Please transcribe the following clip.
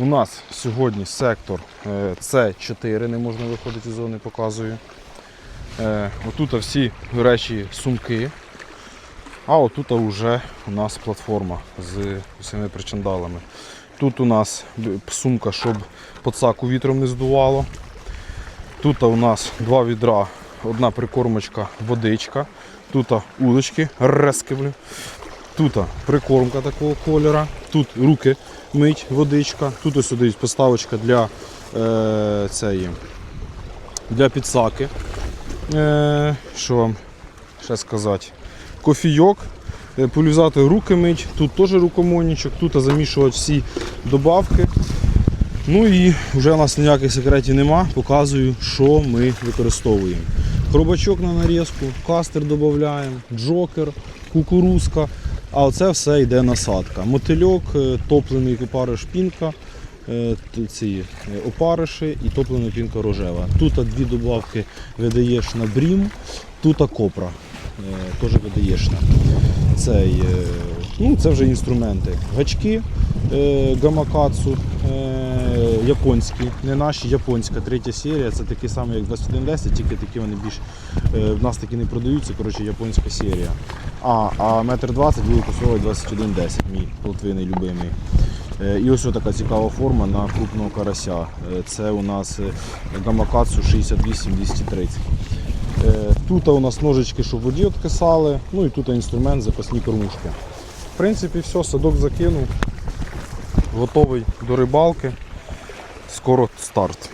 У нас сьогодні сектор е, С4, не можна виходити з зони, показую. Е, Отут всі речі сумки. А отут вже у нас платформа з усіми причандалами. Тут у нас сумка, щоб подсаку вітром не здувало. Тут у нас два відра, одна прикормочка, водичка. Тут удочки, резки, блін. Тут прикормка такого кольора. Тут руки мить, водичка. Тут ось сюди поставочка для, е, цієї, для підсаки. Е, що вам ще сказати? Кофійок, е, полюзати руки мить, тут теж рукомойничок, тут замішувати всі добавки. Ну і вже у нас ніяких секретів нема. Показую, що ми використовуємо. Хробачок на нарізку, кастер додаємо, джокер, кукурузка. А оце все йде насадка. Мотильок, е, топлений опариш пінка, е, ці е, опариші і топлена пінка рожева. Тут дві добавки видаєш на брім, тут копра теж видаєш цей. Ну, це вже інструменти. Гачки гамакацу японські, не наші, японська третя серія. Це такі самі, як 2110, тільки такі вони більш е, в нас такі не продаються. Коротше, японська серія. А, а метр 20 великосовий 2110, мій полтвиний любимий. Е, І ось така цікава форма на крупного карася. Е, Це у нас гамакацу 68-230. Е, Тут у нас ножички, щоб воді откисали, ну і тут інструмент, запасні кормушки. В принципі, все, садок закинув, готовий до рибалки. Скоро старт.